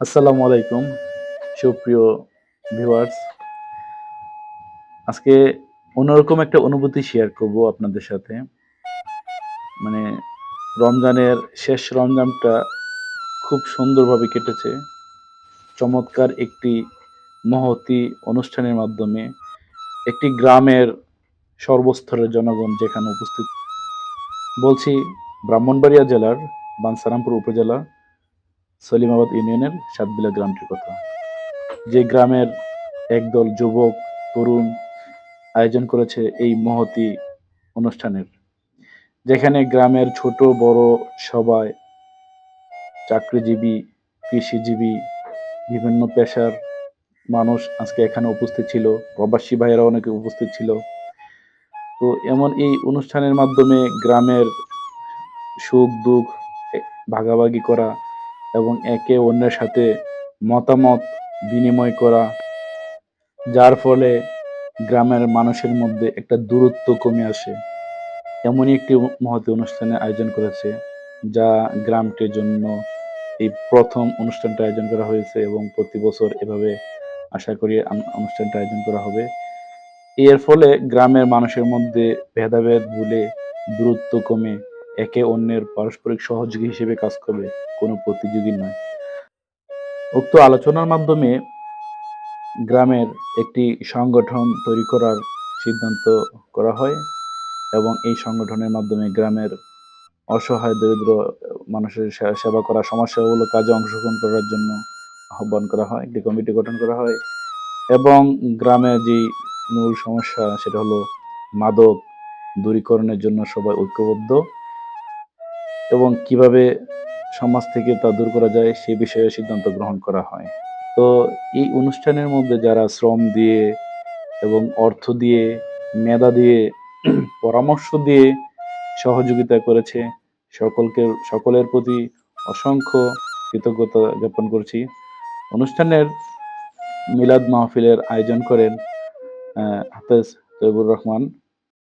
আসসালামু আলাইকুম, সুপ্রিয় ভিউয়ার্স আজকে অন্যরকম একটা অনুভূতি শেয়ার করব আপনাদের সাথে। মানে রমজানের শেষ রমজানটা খুব সুন্দরভাবে কেটেছে। চমৎকার একটি মহতি অনুষ্ঠানের মাধ্যমে একটি গ্রামের সর্বস্তরের জনগণ যেখানে উপস্থিত। বলছি ব্রাহ্মণবাড়িয়া জেলার বানসারামপুর উপজেলা। সলিমাবাদ ইউনিয়নের সাতবিলা গ্রামটির কথা। যে গ্রামের একদল যুবক, তরুণ আয়োজন করেছে এই মহতি অনুষ্ঠানের, যেখানে গ্রামের ছোট বড় সবাই, চাকরিজীবী, কৃষিজীবী, বিভিন্ন পেশার মানুষ আজকে এখানে উপস্থিত ছিল, প্রবাসী ভাইয়েরা অনেকে উপস্থিত ছিল। তো এমন এই অনুষ্ঠানের মাধ্যমে গ্রামের সুখ দুঃখ ভাগাভাগি করা এবং একে অন্যের সাথে মতামত বিনিময় করা, যার ফলে গ্রামের মানুষের মধ্যে একটা দূরত্ব কমে আসে। এমনই একটি মহতি অনুষ্ঠানের আয়োজন করেছে, যা গ্রামটির জন্য এই প্রথম অনুষ্ঠানটা আয়োজন করা হয়েছে এবং প্রতি বছর এভাবে আশা করি অনুষ্ঠানটা আয়োজন করা হবে। এর ফলে গ্রামের মানুষের মধ্যে ভেদাভেদ ভুলে দূরত্ব কমে একে অন্যের পারস্পরিক সহযোগী হিসেবে কাজ করবে, কোনো প্রতিযোগী নয়। উক্ত আলোচনার মাধ্যমে গ্রামের একটি সংগঠন তৈরি করার সিদ্ধান্ত করা হয় এবং এই সংগঠনের মাধ্যমে গ্রামের অসহায়, দরিদ্র মানুষের সেবা করা সমস্যাগুলো কাজে অংশগ্রহণ করার জন্য আহ্বান করা হয়, একটি কমিটি গঠন করা হয় এবং গ্রামে যে মূল সমস্যা সেটা হলো মাদক দূরীকরণের জন্য সবাই ঐক্যবদ্ধ। এবং কীভাবে সমাজ থেকে তা দূর করা যায় সে বিষয়ে সিদ্ধান্ত গ্রহণ করা হয়। তো এই অনুষ্ঠানের মধ্যে যারা শ্রম দিয়ে এবং অর্থ দিয়ে, মেধা দিয়ে, পরামর্শ দিয়ে সহযোগিতা করেছে, সকলকে, সকলের প্রতি অসংখ্য কৃতজ্ঞতা জ্ঞাপন করছি। অনুষ্ঠানের মিলাদ মাহফিলের আয়োজন করেন হাফেজ তৈবুর রহমান।